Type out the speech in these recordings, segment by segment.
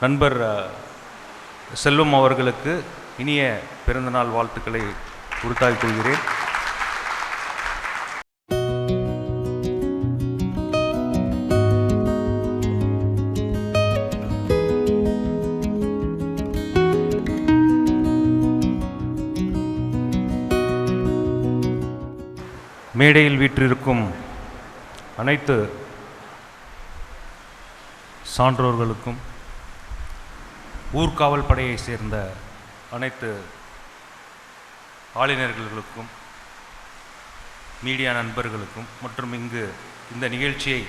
நண்பர் செல்வம் அவர்களுக்கு இனிய பிறந்தநாள் வாழ்த்துக்களை உறுத்தாக்கிக் கொள்கிறேன். மேடையில் வீற்றிருக்கும் அனைத்து சான்றோர்களுக்கும் ஊர்காவல் படையை சேர்ந்த அனைத்து ஆளுநர்களுக்கும் மீடியா நண்பர்களுக்கும் மற்றும் இங்கு இந்த நிகழ்ச்சியை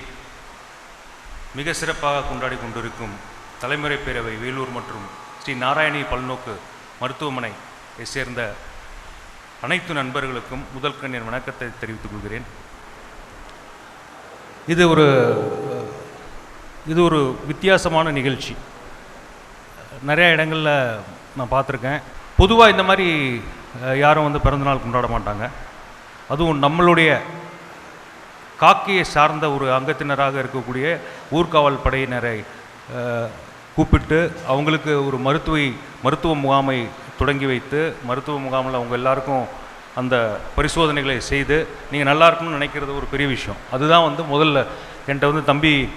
மிக சிறப்பாக கொண்டாடி கொண்டிருக்கும் தலைமுறை பேரவை வேலூர் மற்றும் ஸ்ரீ நாராயணி பல்நோக்கு மருத்துவமனையை சேர்ந்த அனைத்து நண்பர்களுக்கும் முதல் கண்ணின் வணக்கத்தை தெரிவித்துக் கொள்கிறேன். இது ஒரு இது ஒரு வித்தியாசமான நிகழ்ச்சி. நிறையா இடங்களில் நான் பார்த்துருக்கேன். பொதுவாக இந்த மாதிரி யாரும் வந்து பிறந்தநாள் கொண்டாட மாட்டாங்க. அதுவும் நம்மளுடைய காக்கியை சார்ந்த ஒரு அங்கத்தினராக இருக்கக்கூடிய ஊர்காவல் படையினரை கூப்பிட்டு அவங்களுக்கு ஒரு மருத்துவ மருத்துவ முகாமை தொடங்கி வைத்து மருத்துவ முகாமில் அவங்க எல்லாருக்கும் அந்த பரிசோதனைகளை செய்து நீங்கள் நல்லா இருக்கணும்னு நினைக்கிறது ஒரு பெரிய விஷயம். அதுதான் வந்து முதல்ல என்கிட்ட வந்து தம்பி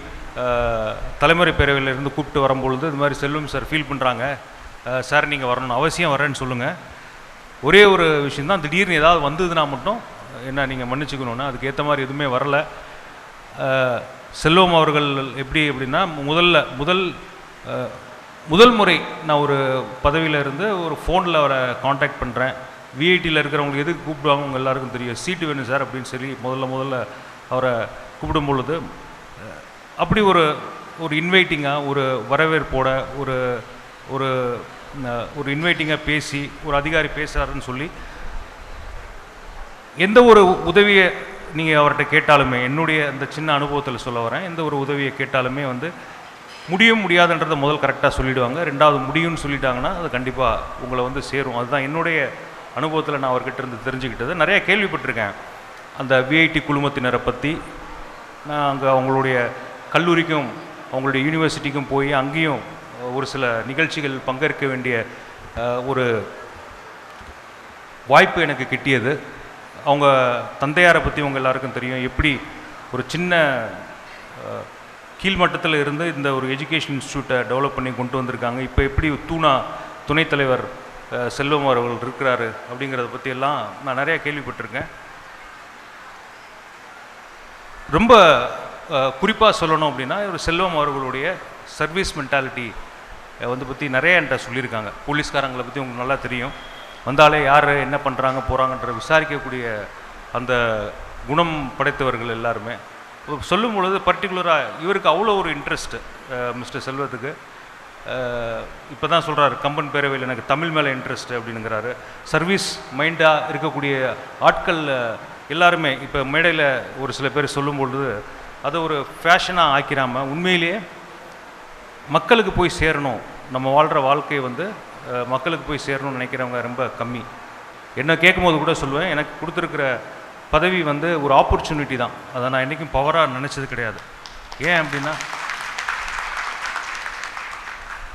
தலைமுறை பேரவையிலிருந்து கூப்பிட்டு வரும்பொழுது இது மாதிரி செல்வம் சார் ஃபீல் பண்ணுறாங்க சார் நீங்கள் வரணும் அவசியம் வரேன்னு சொல்லுங்கள் ஒரே ஒரு விஷயந்தான் திடீர்னு ஏதாவது வந்ததுன்னா மட்டும் என்ன நீங்கள் மன்னிச்சுக்கணுன்னா அதுக்கு ஏற்ற மாதிரி எதுவுமே வரலை. செல்வம் அவர்கள் எப்படி அப்படின்னா முதல்ல முதல் முதல் முறை நான் ஒரு பதவியில் இருந்து ஒரு ஃபோனில் அவரை காண்டாக்ட் பண்ணுறேன் விஐடியில் இருக்கிறவங்களுக்கு எதுக்கு கூப்பிடுவாங்க உங்கள் எல்லாருக்கும் தெரியும். சீட்டு வேணும் சார் அப்படின்னு சொல்லி முதல்ல முதல்ல அவரை கூப்பிடும் பொழுது அப்படி ஒரு ஒரு இன்வைட்டிங்காக ஒரு வரவேற்போட ஒரு ஒரு ஒரு இன்வைட்டிங்காக பேசி ஒரு அதிகாரி பேசுகிறாருன்னு சொல்லி எந்த ஒரு உதவியை நீங்கள் அவர்கிட்ட கேட்டாலுமே என்னுடைய அந்த சின்ன அனுபவத்தில் சொல்ல வரேன் எந்த ஒரு உதவியை கேட்டாலுமே வந்து முடியும் முடியாதுன்றதை முதல் கரெக்டாக சொல்லிடுவாங்க. ரெண்டாவது முடியும்னு சொல்லிட்டாங்கன்னா அது கண்டிப்பாக உங்களை வந்து சேரும். அதுதான் என்னுடைய அனுபவத்தில் நான் அவர்கிட்ட இருந்து தெரிஞ்சுக்கிட்டது. நிறையா கேள்விப்பட்டிருக்கேன். அந்த விஐடி குழுமத்தினரை பற்றி நான் அங்கே அவங்களுடைய கல்லூரிக்கும் அவங்களுடைய யூனிவர்சிட்டிக்கும் போய் அங்கேயும் ஒரு சில நிகழ்ச்சிகள் பங்கேற்க வேண்டிய ஒரு வாய்ப்பு எனக்கு கிட்டியது. அவங்க தந்தையாரை பற்றி அவங்க எல்லாருக்கும் தெரியும். எப்படி ஒரு சின்ன கீழ்மட்டத்தில் இருந்து இந்த ஒரு எஜுகேஷன் இன்ஸ்டியூட்டை டெவலப் பண்ணி கொண்டு வந்திருக்காங்க. இப்போ எப்படி தூணா துணைத் தலைவர் செல்வம் அவர்கள் இருக்கிறாரு அப்படிங்கிறத பற்றியெல்லாம் நான் நிறையா கேள்விப்பட்டிருக்கேன். ரொம்ப குறிப்பாக சொல்லணும் அப்படின்னா இவர் செல்வம் அவர்களுடைய சர்வீஸ் மென்டாலிட்டி வந்து பற்றி நிறைய என்கிட்ட சொல்லியிருக்காங்க. போலீஸ்காரங்களை பற்றி உங்களுக்கு நல்லா தெரியும். வந்தாலே யார் என்ன பண்ணுறாங்க போகிறாங்கன்ற விசாரிக்கக்கூடிய அந்த குணம் படைத்தவர்கள் எல்லாருமே. சொல்லும் பொழுது பர்டிகுலராக இவருக்கு அவ்வளோ ஒரு இன்ட்ரெஸ்ட்டு மிஸ்டர் செல்வத்துக்கு. இப்போ தான் சொல்கிறார் கம்பன் பேரவையில் எனக்கு தமிழ் மேலே இன்ட்ரெஸ்ட் அப்படின்னுங்கிறாரு. சர்வீஸ் மைண்டாக இருக்கக்கூடிய ஆட்கள் எல்லாருமே இப்போ மேடையில் ஒரு சில பேர் சொல்லும் பொழுது அதை ஒரு ஃபேஷனாக ஆக்கிராமல் உண்மையிலேயே மக்களுக்கு போய் சேரணும். நம்ம வாழ்கிற வாழ்க்கையை வந்து மக்களுக்கு போய் சேரணும்னு நினைக்கிறவங்க ரொம்ப கம்மி. என்ன கேட்கும்போது கூட சொல்லுவேன் எனக்கு கொடுத்துருக்கிற பதவி வந்து ஒரு ஆப்பர்ச்சுனிட்டி தான். அதை நான் என்றைக்கும் பவராக நினச்சது கிடையாது. ஏன் அப்படின்னா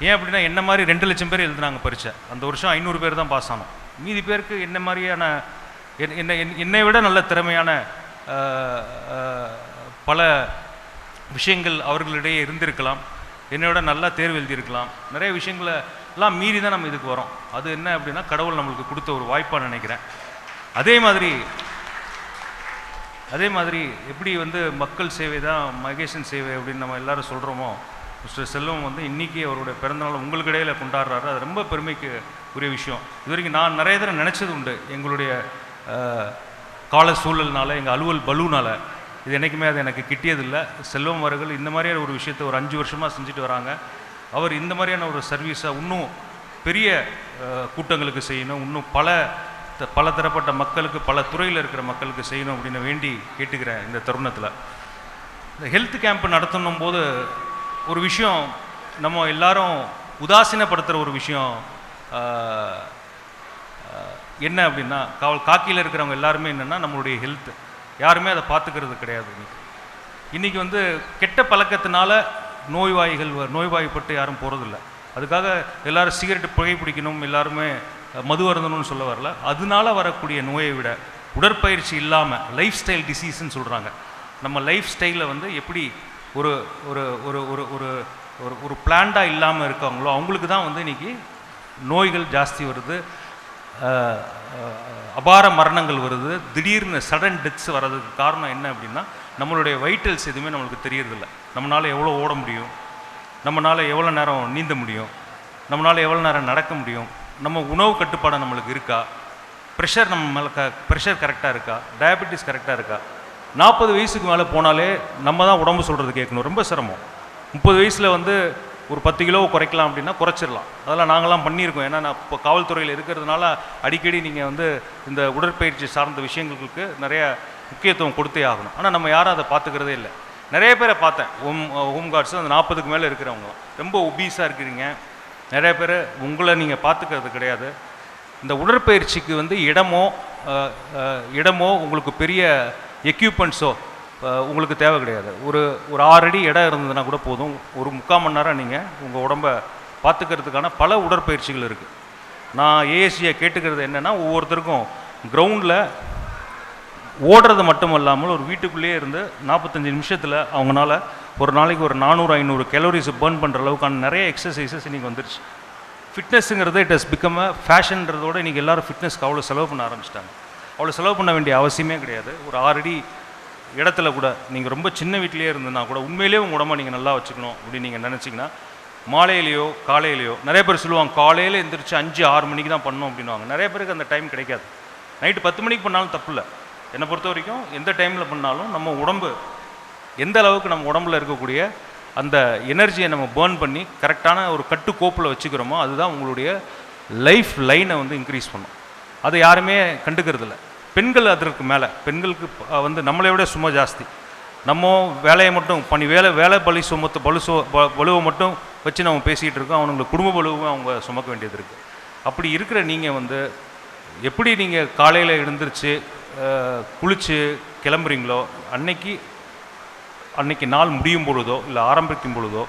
ஏன் அப்படின்னா என்ன மாதிரி ரெண்டு லட்சம் பேர் எழுதுனாங்க பரீட்சை. அந்த வருஷம் ஐநூறு பேர் தான் பாஸ் ஆனோம். மீதி பேருக்கு என்ன மாதிரியான என்- என்னை என்னை விட நல்ல திறமையான பல விஷயங்கள் அவர்களிடையே இருந்திருக்கலாம். என்னை விட நல்லா தேர்வு எழுதியிருக்கலாம். நிறைய விஷயங்களை எல்லாம் மீறி தான் நம்ம இதுக்கு வரோம். அது என்ன அப்படின்னா கடவுள் நம்மளுக்கு கொடுத்த ஒரு வாய்ப்பாக நினைக்கிறேன். அதே மாதிரி அதே மாதிரி எப்படி வந்து மக்கள் சேவை தான் மகேசன் சேவை அப்படின்னு நம்ம எல்லாரும் சொல்கிறோமோ மிஸ்டர் செல்வம் வந்து இன்றைக்கி அவருடைய பிறந்தநாள் உங்களுக்கு இடையில கொண்டாடுறாரு. அது ரொம்ப பெருமைக்கு உரிய விஷயம். இது வரைக்கும் நான் நிறைய தடவை நினச்சது உண்டு எங்களுடைய கால சூழல்னால எங்கள் அலுவல் பலூனால். இது என்றைக்குமே அது எனக்கு கிட்டியதில்லை. செல்வம் அவர்கள் இந்த மாதிரியான ஒரு விஷயத்தை ஒரு அஞ்சு வருஷமாக செஞ்சுட்டு வராங்க. அவர் இந்த மாதிரியான ஒரு சர்வீஸை இன்னும் பெரிய கூட்டங்களுக்கு செய்யணும் இன்னும் பல த- பல தரப்பட்ட மக்களுக்கு பல துறையில் இருக்கிற மக்களுக்கு செய்யணும் அப்படின்னு வேண்டி கேட்டுக்கிறேன் இந்த தருணத்தில். இந்த ஹெல்த் கேம்ப் நடத்தணும் போது ஒரு விஷயம் நம்ம எல்லாரும் உதாசீனப்படுத்துகிற ஒரு விஷயம் என்ன அப்படின்னா காவல் காக்கியில் இருக்கிறவங்க எல்லாருமே என்னென்னா நம்மளுடைய ஹெல்த்து யாருமே அதை பார்த்துக்கிறது கிடையாது. இன்றைக்கி வந்து கெட்ட பழக்கத்தினால நோய்வாய்கள் வ- நோய்வாய்ப்பட்டு யாரும் போகிறதில்ல அதுக்காக எல்லாரும் சிகரெட் புகைப்பிடிக்கணும் எல்லாருமே மது அருந்தணும்னு சொல்ல வரல. அதனால வரக்கூடிய நோயை விட உடற்பயிற்சி இல்லாமல் லைஃப் ஸ்டைல் டிசீஸ்ன்னு சொல்கிறாங்க நம்ம லைஃப் ஸ்டைலில் வந்து எப்படி ஒரு ஒரு ஒரு ஒரு ஒரு ஒரு ஒரு பிளான்டாக இல்லாமல் இருக்காங்களோ அவங்களுக்கு தான் வந்து இன்றைக்கி நோய்கள் ஜாஸ்தி வருது. அபார மரணங்கள் வருது. திடீர்னு சடன் டெத்ஸ் வர்றதுக்கு காரணம் என்ன அப்படின்னா நம்மளுடைய வைட்டல்ஸ் எதுவுமே நம்மளுக்கு தெரியறதில்ல. நம்மளால் எவ்வளோ ஓட முடியும்? நம்மளால் எவ்வளோ நேரம் நீந்த முடியும்? நம்மளால் எவ்வளோ நேரம் நடக்க முடியும்? நம்ம உணவு கட்டுப்பாடு நம்மளுக்கு இருக்கா? ப்ரெஷர் நம்ம மேலே க ப்ரெஷர் கரெக்டாக இருக்கா? டயபெட்டிஸ் கரெக்டாக இருக்கா? நாற்பது வயசுக்கு மேலே போனாலே நம்ம தான் உடம்பு சொல்கிறது கேட்கணும். ரொம்ப சிரமம். முப்பது வயசில் வந்து ஒரு பத்து கிலோ குறைக்கலாம் அப்படின்னா குறைச்சிடலாம். அதெல்லாம் நாங்களாம் பண்ணியிருக்கோம். ஏன்னா நான் இப்போ காவல்துறையில் இருக்கிறதுனால அடிக்கடி நீங்கள் வந்து இந்த உடற்பயிற்சி சார்ந்த விஷயங்களுக்கு நிறைய முக்கியத்துவம் கொடுத்தே ஆகணும். ஆனால் நம்ம யாரும் அதை பார்த்துக்கிறதே இல்லை. நிறைய பேரை பார்த்தேன். ஹோம் ஹோம் கார்ட்ஸ் அந்த நாற்பதுக்கு மேலே இருக்கிறவங்க. ரொம்ப ஒபீஸாக இருக்கிறீங்க. நிறைய பேர் உங்களை நீங்கள் பார்த்துக்கிறது கிடையாது. இந்த உடற்பயிற்சிக்கு வந்து இடமோ இடமோ உங்களுக்கு பெரிய எக்யூப்மெண்ட்ஸோ உங்களுக்கு தேவை கிடையாது. ஒரு ஒரு ஆறு அடி இடம் இருந்ததுன்னா கூட போதும். ஒரு முக்கால் மணி நேரம் நீங்கள் உங்கள் உடம்பை பார்த்துக்கிறதுக்கான பல உடற்பயிற்சிகள் இருக்குது நான் ஏஎஸ்சியை கேட்டுக்கிறது என்னென்னா ஒவ்வொருத்தருக்கும் கிரவுண்டில் ஓடுறது மட்டும் இல்லாமல் ஒரு வீட்டுக்குள்ளேயே இருந்து நாற்பத்தஞ்சு நிமிஷத்தில் அவங்களால ஒரு நாளைக்கு ஒரு நானூறு ஐநூறு கேலோரிஸ் பேர்ன் பண்ணுற அளவுக்கான நிறைய எக்ஸசைசஸ் இன்றைக்கி வந்துருச்சு. ஃபிட்னஸ்ஸுங்கிறது இட் ஹஸ் பிகம் அ ஃபேஷன்றதோட இன்றைக்கி எல்லோரும் ஃபிட்னஸ்க்கு அவ்வளோ செலவு பண்ண ஆரம்பிச்சிட்டாங்க. அவ்வளோ செலவு பண்ண வேண்டிய அவசியமே கிடையாது. ஒரு ஆறடி இடத்துல கூட நீங்கள் ரொம்ப சின்ன வீட்டிலே இருந்ததுன்னா கூட உண்மையிலேயே உங்கள் உடம்ப நீங்கள் நல்லா வச்சுக்கணும் அப்படின்னு நீங்கள் நினச்சிங்கன்னா மாலையிலையோ காலையிலையோ நிறைய பேர் சொல்லுவாங்க காலையில் எந்திரிச்சு அஞ்சு ஆறு மணிக்கு தான் பண்ணோம் அப்படின்னுவாங்க. நிறைய பேருக்கு அந்த டைம் கிடைக்காது. நைட்டு பத்து மணிக்கு பண்ணாலும் தப்பு இல்லை. என்னை பொறுத்த வரைக்கும் எந்த டைமில் பண்ணாலும் நம்ம உடம்பு எந்த அளவுக்கு நம்ம உடம்புல இருக்கக்கூடிய அந்த எனர்ஜியை நம்ம பேர்ன் பண்ணி கரெக்டான ஒரு கட்டுக்கோப்பில் வச்சுக்கிறோமோ அதுதான் உங்களுடைய லைஃப் லைனை வந்து இன்க்ரீஸ் பண்ணும். அதை யாருமே கண்டுக்கிறதில்ல. பெண்கள் அதற்கு மேலே பெண்களுக்கு வந்து நம்மளை விட சும்மா ஜாஸ்தி. நம்ம வேலையை மட்டும் பண்ணி வேலை வேலை பலி சுமத்து பலு சு பலுவை மட்டும் வச்சு நம்ம பேசிகிட்டு இருக்கோம். அவங்களுக்கு குடும்ப பலுவும் அவங்க சுமக்க வேண்டியது இருக்குது அப்படி இருக்கிற நீங்கள் வந்து எப்படி நீங்கள் காலையில் எழுந்திரிச்சு குளித்து கிளம்புறீங்களோ அன்னைக்கு அன்னைக்கு நாள் முடியும் பொழுதோ இல்லை ஆரம்பிக்கும் பொழுதோ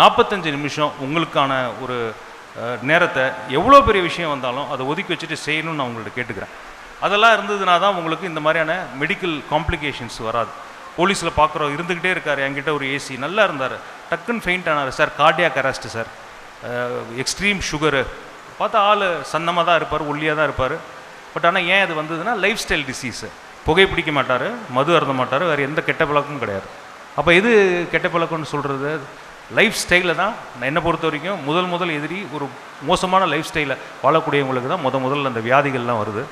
நாற்பத்தஞ்சு நிமிஷம் உங்களுக்கான ஒரு நேரத்தை எவ்வளோ பெரிய விஷயம் வந்தாலும் அதை ஒதுக்கி வச்சுட்டு செய்யணும்னு நான் உங்கள்கிட்ட கேட்டுக்கிறேன். அதெல்லாம் இருந்ததுனா தான் உங்களுக்கு இந்த மாதிரியான மெடிக்கல் காம்ப்ளிகேஷன்ஸ் வராது. போலீஸில் பார்க்குறோம் இருந்துக்கிட்டே இருக்கார் என்கிட்ட ஒரு ஏசி நல்லா இருந்தார். டக்குன்னு ஃபெயிண்ட் ஆனார். Sir cardiac arrest sir. Extreme sugar பார்த்தா ஆள் சன்னமாக தான் இருப்பார் ஒல்லியாக தான் இருப்பார். பட் ஆனால் ஏன் அது வந்ததுன்னா லைஃப் ஸ்டைல் டிசீஸு புகை பிடிக்க மாட்டார் மது அருந்த மாட்டார் வேறு எந்த கெட்ட பழக்கமும் கிடையாது. அப்போ எது கெட்ட பழக்கம்னு சொல்கிறது லைஃப் ஸ்டைலில் தான் நான் என்னை பொறுத்த வரைக்கும் முதல் முதல் எதிரி ஒரு மோசமான லைஃப் ஸ்டைலை வாழக்கூடியவங்களுக்கு தான் முத முதல்ல அந்த வியாதிகள்லாம் வருது.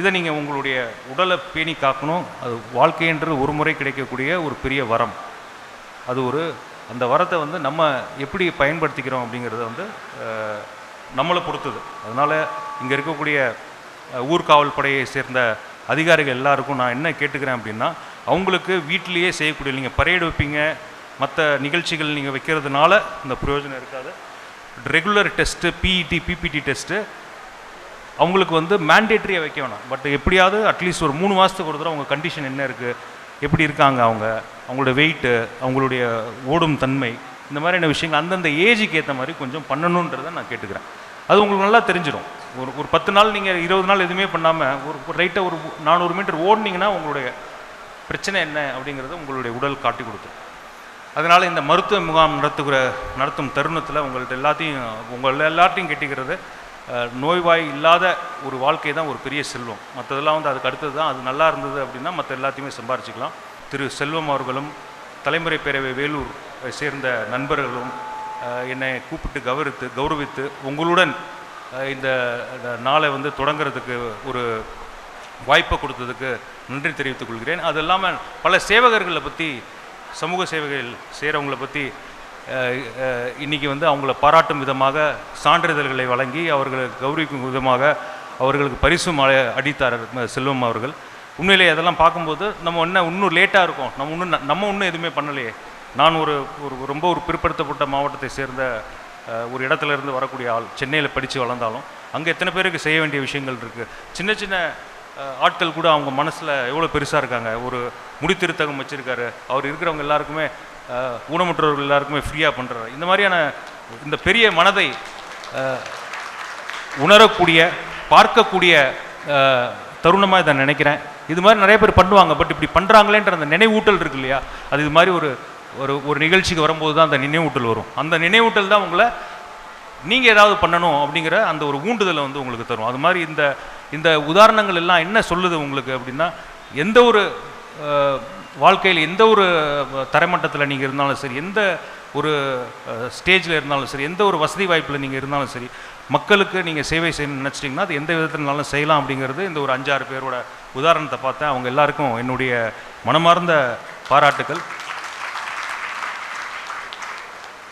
இதை நீங்கள் உங்களுடைய உடலை பேணி காக்கணும். அது வாழ்க்கைன்றது ஒரு முறை கிடைக்கக்கூடிய ஒரு பெரிய வரம். அது ஒரு அந்த வரத்தை வந்து நம்ம எப்படி பயன்படுத்திக்கிறோம் அப்படிங்கிறத வந்து நம்மளை பொறுத்தது. அதனால் இங்கே இருக்கக்கூடிய ஊர்காவல் படையை சேர்ந்த அதிகாரிகள் எல்லாருக்கும் நான் என்ன கேட்டுக்கிறேன் அப்படின்னா அவங்களுக்கு வீட்டிலேயே செய்யக்கூடிய நீங்கள் பரேடு வைப்பீங்க. மற்ற நிகழ்ச்சிகள் நீங்கள் வைக்கிறதுனால இந்த பிரயோஜனம் இருக்காது. Regular test PET PPT test அவங்களுக்கு வந்து மேண்டேட்ரியாக வைக்க வேணாம். பட் எப்படியாவது அட்லீஸ்ட் ஒரு மூணு மாதத்துக்கு ஒரு தடவை அவங்க கண்டிஷன் என்ன இருக்குது எப்படி இருக்காங்க அவங்க அவங்களோட வெயிட்டு அவங்களுடைய ஓடும் தன்மை இந்த மாதிரியான விஷயங்கள் அந்தந்த ஏஜுக்கு ஏற்ற மாதிரி கொஞ்சம் பண்ணணுன்றதை நான் கேட்டுக்கிறேன். அது உங்களுக்கு நல்லா தெரிஞ்சிடும் ஒரு ஒரு பத்து நாள் நீங்கள் இருபது நாள் எதுவுமே பண்ணாமல் ஒரு ஒரு ரைட்டாக ஒரு நானூறு மீட்டர் ஓடினீங்கன்னா உங்களுடைய பிரச்சனை என்ன அப்படிங்கிறத உங்களுடைய உடல் காட்டி கொடுத்துரும். அதனால் இந்த மருத்துவ முகாம் நடத்துகிற நடத்தும் தருணத்தில் உங்கள்கிட்ட எல்லாத்தையும் உங்கள் எல்லாத்தையும் கெட்டிக்கிறது நோய்வாய் இல்லாத ஒரு வாழ்க்கை தான் ஒரு பெரிய செல்வம். மற்றதெல்லாம் வந்து அதுக்கு அடுத்தது தான் அது நல்லா இருந்தது அப்படின்னா மற்ற எல்லாத்தையுமே சம்பாரிச்சிக்கலாம். திரு செல்வம் அவர்களும் தலைமுறை பேரவை வேலூர் சேர்ந்த நண்பர்களும் என்னை கூப்பிட்டு கௌரவித்து கௌரவித்து உங்களுடன் இந்த நாளை வந்து தொடங்குறதுக்கு ஒரு வாய்ப்பை கொடுத்ததுக்கு நன்றி தெரிவித்துக் கொள்கிறேன். அது இல்லாமல் பல சேவகர்களை பற்றி சமூக சேவைகள் செய்கிறவங்களை பற்றி இன்றைக்கி வந்து அவங்கள பாராட்டும் விதமாக சான்றிதழ்களை வழங்கி அவர்களை கௌரவிக்கும் விதமாக அவர்களுக்கு பரிசும் அடித்தார் செல்வம் அவர்கள். உண்மையிலே அதெல்லாம் பார்க்கும்போது நம்ம என்ன இன்னும் லேட்டாக இருக்கும். நம்ம இன்னும் நம்ம இன்னும் எதுவுமே பண்ணலையே. நான் ஒரு ஒரு ரொம்ப ஒரு பிற்படுத்தப்பட்ட மாவட்டத்தை சேர்ந்த ஒரு இடத்துல இருந்து வரக்கூடிய ஆள் சென்னையில் படித்து வளர்ந்தாலும் அங்கே எத்தனை பேருக்கு செய்ய வேண்டிய விஷயங்கள் இருக்குது சின்ன சின்ன ஆட்கள் கூட அவங்க மனசில் எவ்வளோ பெருசாக இருக்காங்க? ஒரு முடித்திருத்தகம் வச்சுருக்காரு. அவர் இருக்கிறவங்க எல்லாருக்குமே ஊனமுற்றவர்கள் எல்லாருக்குமே ஃப்ரீயாக பண்ணுறாரு இந்த மாதிரியான இந்த பெரிய மனதை உணரக்கூடிய பார்க்கக்கூடிய தருணமாக இதை நினைக்கிறேன். இது மாதிரி நிறைய பேர் பண்ணுவாங்க பட் இப்படி பண்ணுறாங்களேன்ற அந்த நினைவூட்டல் இருக்கு இல்லையா? அது இது மாதிரி ஒரு ஒரு ஒரு நிகழ்ச்சிக்கு வரும்போது தான் அந்த நினைவூட்டல் வரும். அந்த நினைவூட்டல் தான் உங்களை நீங்கள் ஏதாவது பண்ணணும் அப்படிங்கிற அந்த ஒரு ஊண்டுதலை வந்து உங்களுக்கு தரும். அது மாதிரி இந்த இந்த உதாரணங்கள் எல்லாம் என்ன சொல்லுது உங்களுக்கு அப்படின்னா எந்த ஒரு வாழ்க்கையில் எந்த ஒரு தரமட்டத்தில் நீங்கள் இருந்தாலும் சரி எந்த ஒரு ஸ்டேஜில் இருந்தாலும் சரி எந்த ஒரு வசதி வாய்ப்பில் நீங்கள் இருந்தாலும் சரி மக்களுக்கு நீங்கள் சேவை செய்யணும்னு நினச்சிட்டிங்கன்னா அது எந்த விதத்தினாலும் செய்யலாம் அப்படிங்கிறது இந்த ஒரு அஞ்சாறு பேரோட உதாரணத்தை பார்த்தேன். அவங்க எல்லாருக்கும் என்னுடைய மனமார்ந்த பாராட்டுக்கள்.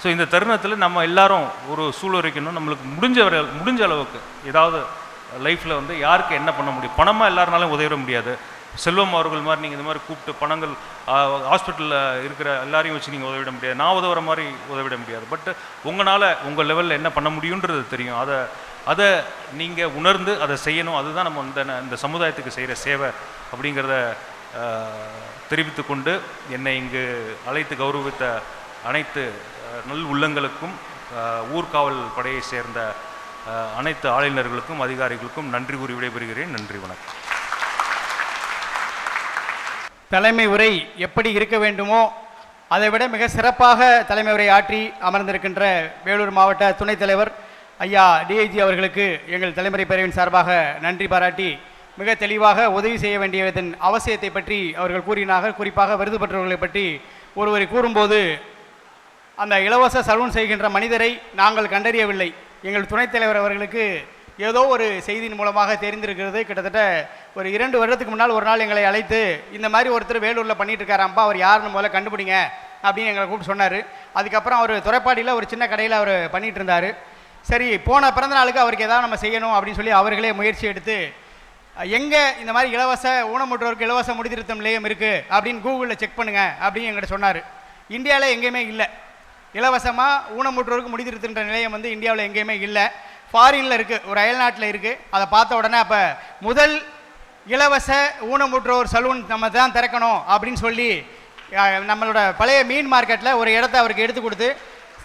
ஸோ இந்த தருணத்தில் நம்ம எல்லாரும் ஒரு சூழ்நிலைக்கணும் நம்மளுக்கு முடிஞ்ச வரை முடிஞ்ச அளவுக்கு ஏதாவது லைஃப்பில் வந்து யாருக்கு என்ன பண்ண முடியும்? பணமாக எல்லாருனாலும் உதவிட முடியாது. செல்வம் அவர்கள் மாதிரி நீங்கள் இந்த மாதிரி கூப்பிட்டு பணங்கள் ஹாஸ்பிட்டலில் இருக்கிற எல்லாரையும் வச்சு நீங்கள் உதவிட முடியாது. நான் உதவுற மாதிரி உதவிட முடியாது. பட் உங்களால் உங்கள் லெவலில் என்ன பண்ண முடியுன்றது தெரியும். அதை அதை நீங்கள் உணர்ந்து அதை செய்யணும். அதுதான் நம்ம இந்த இந்த சமுதாயத்துக்கு செய்கிற சேவை அப்படிங்கிறத தெரிவித்து கொண்டு என்னை இங்கு அழைத்து கௌரவித்த அனைத்து நல் உள்ளங்களுக்கும் ஊர்காவல் படையை சேர்ந்த அனைத்து ஆளுநர்களுக்கும் அதிகாரிகளுக்கும் நன்றி கூறி விடைபெறுகிறேன். நன்றி வணக்கம். தலைமை உரை எப்படி இருக்க வேண்டுமோ அதை விட மிக சிறப்பாக தலைமை உரை ஆற்றி அமர்ந்திருக்கின்ற வேலூர் மாவட்ட துணைத் தலைவர் ஐயா டிஐஜி அவர்களுக்கு எங்கள் தலைமுறை பிரிவின் சார்பாக நன்றி பாராட்டி மிக தெளிவாக உதவி செய்ய வேண்டியதன் அவசியத்தை பற்றி அவர்கள் கூறினார்கள். குறிப்பாக விருது பெற்றவர்களை பற்றி ஒருவரை கூறும்போது அந்த இலவச சலூன் செய்கின்ற மனிதரை நாங்கள் கண்டறியவில்லை. எங்கள் துணைத் தலைவர் அவர்களுக்கு ஏதோ ஒரு செய்தியின் மூலமாக தெரிந்திருக்கிறது. கிட்டத்தட்ட ஒரு இரண்டு வருடத்துக்கு முன்னால் ஒரு நாள் எங்களை அழைத்து இந்த மாதிரி ஒருத்தர் வேலூரில் பண்ணிட்டு இருக்காராம்ப்பா அவர் யாருன்னு முதல்ல கண்டுபிடிங்க அப்படின்னு எங்களை கூப்பிட்டு சொன்னார். அதுக்கப்புறம் அவர் துறைப்பாடியில் ஒரு சின்ன கடையில் அவர் பண்ணிகிட்டு இருந்தார். சரி போன பிறந்த நாளுக்கு அவருக்கு ஏதாவது நம்ம செய்யணும் அப்படின்னு சொல்லி அவர்களே முயற்சி எடுத்து எங்கே இந்த மாதிரி இலவச ஊனமுற்றோருக்கு இலவச முடிதிருத்தம் நிலையம் இருக்குது அப்படின்னு கூகுளில் செக் பண்ணுங்க அப்படின்னு எங்கள்கிட்ட சொன்னார். இந்தியாவில் எங்கேயுமே இல்லை. இலவசமாக ஊனமுற்றோருக்கு முடிதிருத்துன்ற நிலையம் வந்து இந்தியாவில் எங்கேயுமே இல்லை. ஃபாரினில் இருக்குது ஒரு அயல்நாட்டில் இருக்குது அதை பார்த்த உடனே அப்போ முதல் இலவச ஊனமுற்றோர் சலூன் நம்ம தான் திறக்கணும் அப்படின்னு சொல்லி நம்மளோட பழைய மீன் மார்க்கெட்டில் ஒரு இடத்த அவருக்கு எடுத்து கொடுத்து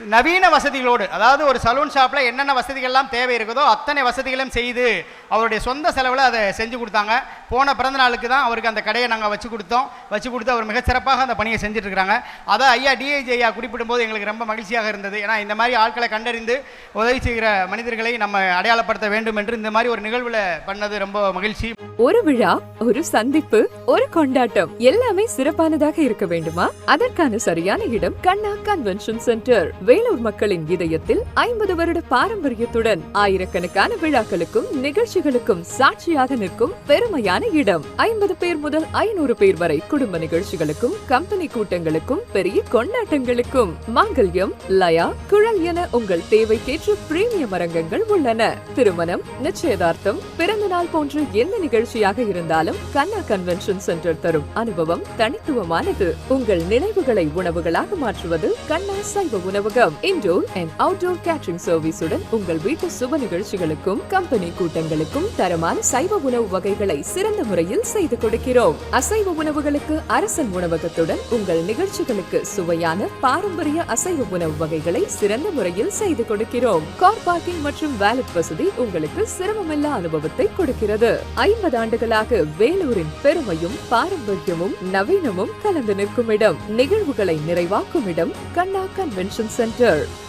நவீன வசதிகளோடு அதாவது ஒரு சலூன் ஷாப்பில் என்னென்ன வசதிகள்லாம் தேவை இருக்குதோ அத்தனை வசதிகளும் செய்து அவருடைய சொந்த செலவில் அதை செஞ்சு கொடுத்தாங்க. போன பிறந்த நாளுக்கு தான் அவருக்கு அந்த கடையை நாங்கள் வச்சு கொடுத்தோம். வச்சு கொடுத்து அவர் மிகச்சிறப்பாக அந்த பணியை செஞ்சுட்ருக்கிறாங்க. அதை ஐயா டிஐஜி ஐயா குறிப்பிடும்போது எங்களுக்கு ரொம்ப மகிழ்ச்சியாக இருந்தது. ஏன்னா இந்த மாதிரி ஆட்களை கண்டறிந்து உதவி செய்கிற மனிதர்களை நம்ம அடையாளப்படுத்த வேண்டும் என்று இந்த மாதிரி ஒரு நிகழ்வில் பண்ணது ரொம்ப மகிழ்ச்சி. ஒரு விழா ஒரு சந்திப்பு ஒரு கொண்டாட்டம் எல்லாமே சிறப்பானதாக இருக்க வேண்டுமா? அதற்கான சரியான இடம் கண்ணா கன்வென்ஷன் சென்டர் வேலூர் மக்களின் இதயத்தில் ஐம்பது வருட பாரம்பரியத்துடன் ஆயிரக்கணக்கான விழாக்களுக்கும் நிகழ்ச்சி நிகழ்ச்சிகளுக்கும் சாட்சியாக நிற்கும் பெருமையான இடம். ஐம்பது பேர் முதல் ஐநூறு பேர் வரை குடும்ப நிகழ்ச்சிகளுக்கும் கம்பெனி கூட்டங்களுக்கும் பெரிய கொண்டாட்டங்களுக்கும். மாங்கல்யம் லயா குழல் என உங்கள் தேவைக்கேற்ற பிரீமியம் அரங்கங்கள் உள்ளன. திருமணம் நிச்சயதார்த்தம் பிறந்த நாள் போன்ற எந்த நிகழ்ச்சியாக இருந்தாலும் கண்ணா கன்வென்ஷன் சென்டர் தரும் அனுபவம் தனித்துவமானது. உங்கள் நினைவுகளை உணவுகளாக மாற்றுவது கண்ணா சைவ உணவகம். இன்டோர் அண்ட் அவுட்டோர் கேட்டரிங் சர்வீஸுடன் உங்கள் வீட்டு சுப நிகழ்ச்சிகளுக்கும் கம்பெனி கூட்டங்களுக்கும் தரமான சைவ உணவு வகைகளை சிறந்த முறையில் செய்து கொடுக்கிறோம். அசைவ உணவுகளுக்கு அரசன் உணவகத்துடன் உங்கள் நிகழ்ச்சிகளுக்கு சுவையான பாரம்பரிய அசைவ உணவு வகைகளை சிறந்த முறையில் செய்து கொடுக்கிறோம். கார் பார்க்கிங் மற்றும் வேலட் வசதி உங்களுக்கு சிரமமில்லா அனுபவத்தை கொடுக்கிறது. ஐம்பது ஆண்டுகளாக வேலூரின் பெருமையும் பாரம்பரியமும் நவீனமும் கலந்து நிற்கும் இடம். நிகழ்வுகளை நிறைவாக்கும் இடம் கண்ணா கன்வென்ஷன் சென்டர்.